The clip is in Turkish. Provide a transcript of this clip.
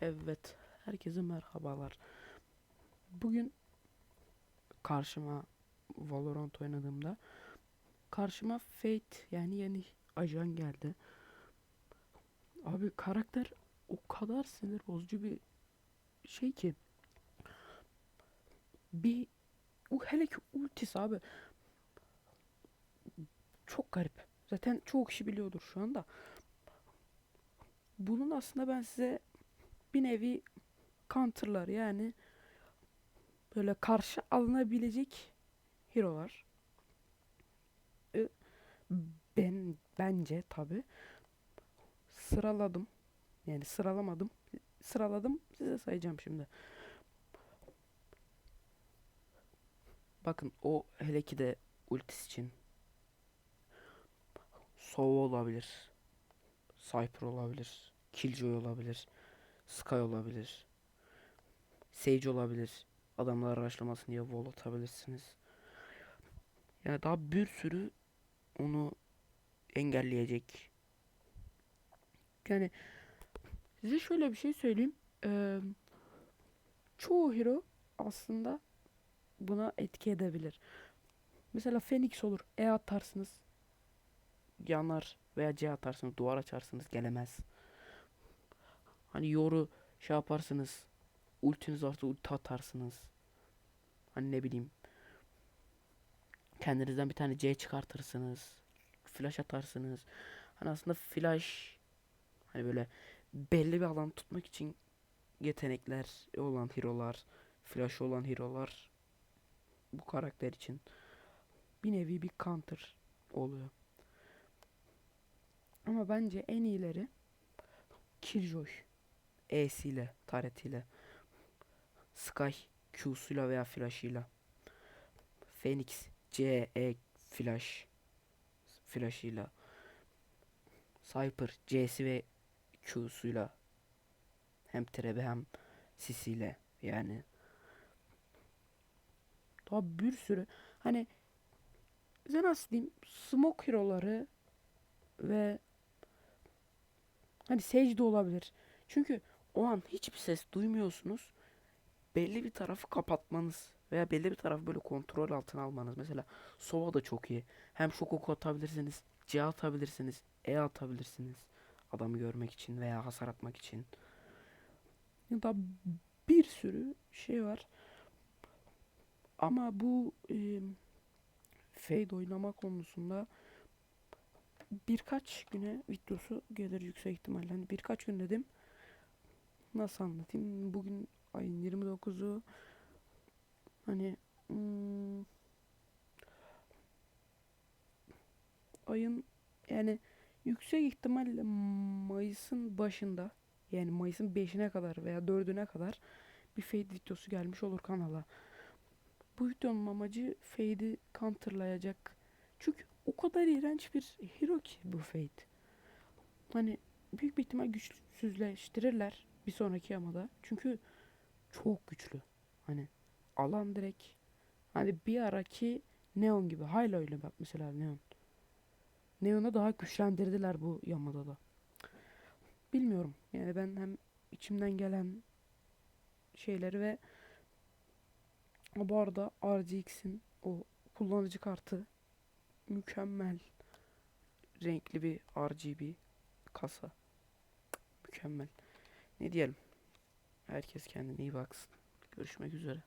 Evet, herkese merhabalar. Bugün karşıma Valorant oynadığımda karşıma Fate yani yeni ajan geldi. Abi karakter o kadar sinir bozucu bir şey ki bir o hele ki ultisi abi çok garip. Zaten çoğu kişi biliyordur şu anda. Bunun aslında ben size bir nevi counter'lar yani böyle karşı alınabilecek hero'lar. E, Ben bence tabi sıraladım. Yani sıralamadım. Sıraladım. Size sayacağım şimdi. Bakın o hele ki de ultisi için Sova olabilir. Cypher olabilir. Killjoy olabilir. Sky olabilir. Sage olabilir. Adamlar araştırmasın diye wall atabilirsiniz. Yani daha bir sürü onu engelleyecek. Yani size şöyle bir şey söyleyeyim. Eee, çoğu hero aslında buna etki edebilir. Mesela Phoenix olur. E atarsınız. Yanar veya C atarsınız. Duvar açarsınız. Gelemez. Hani yoru şey yaparsınız. Ultiniz varsa ulti atarsınız. Hani ne bileyim. Kendinizden bir tane C çıkartırsınız. Flash atarsınız. Hani aslında flash hani böyle belli bir alan tutmak için yetenekler olan hero'lar, flash olan hero'lar bu karakter için bir nevi bir counter oluyor. Ama bence en iyileri Killjoy E'siyle, taretiyle. Sky Q'suyla veya flash'ıyla. Phoenix C, E flash flash'ıyla. Cypher C'si ve Q'suyla. Hem trebe hem sisiyle yani. Daha bir sürü hani size nasıl diyeyim smoke hero'ları ve hani Sage de olabilir. Çünkü o an hiçbir ses duymuyorsunuz. Belli bir tarafı kapatmanız veya belli bir tarafı böyle kontrol altına almanız. Mesela Sova da çok iyi. Hem şok oku atabilirsiniz, C atabilirsiniz, E atabilirsiniz. Adamı görmek için veya hasar atmak için. Ya da bir sürü şey var. Ama bu e, Fade oynama konusunda birkaç güne videosu gelir yüksek ihtimalle. Hani birkaç gün dedim. Nasıl anlatayım? Bugün ayın 29'u hani hmm, ayın yani yüksek ihtimalle Mayıs'ın başında yani Mayıs'ın 5'ine kadar veya 4'üne kadar bir Fade videosu gelmiş olur kanala. Bu videonun amacı Fade'i counterlayacak. Çünkü o kadar iğrenç bir hero ki bu Fade. Hani büyük bir ihtimal güçsüzleştirirler bir sonraki yamada. Çünkü çok güçlü. Hani alan direkt hani bir araki Neon gibi. Hala öyle bak mesela Neon. Neon'u daha güçlendirdiler bu yamada da. Bilmiyorum. Yani ben hem içimden gelen şeyleri ve bu arada RGX'in o kullanıcı kartı mükemmel renkli bir RGB kasa. Mükemmel. Ne diyelim? Herkes kendine iyi baksın. Görüşmek üzere.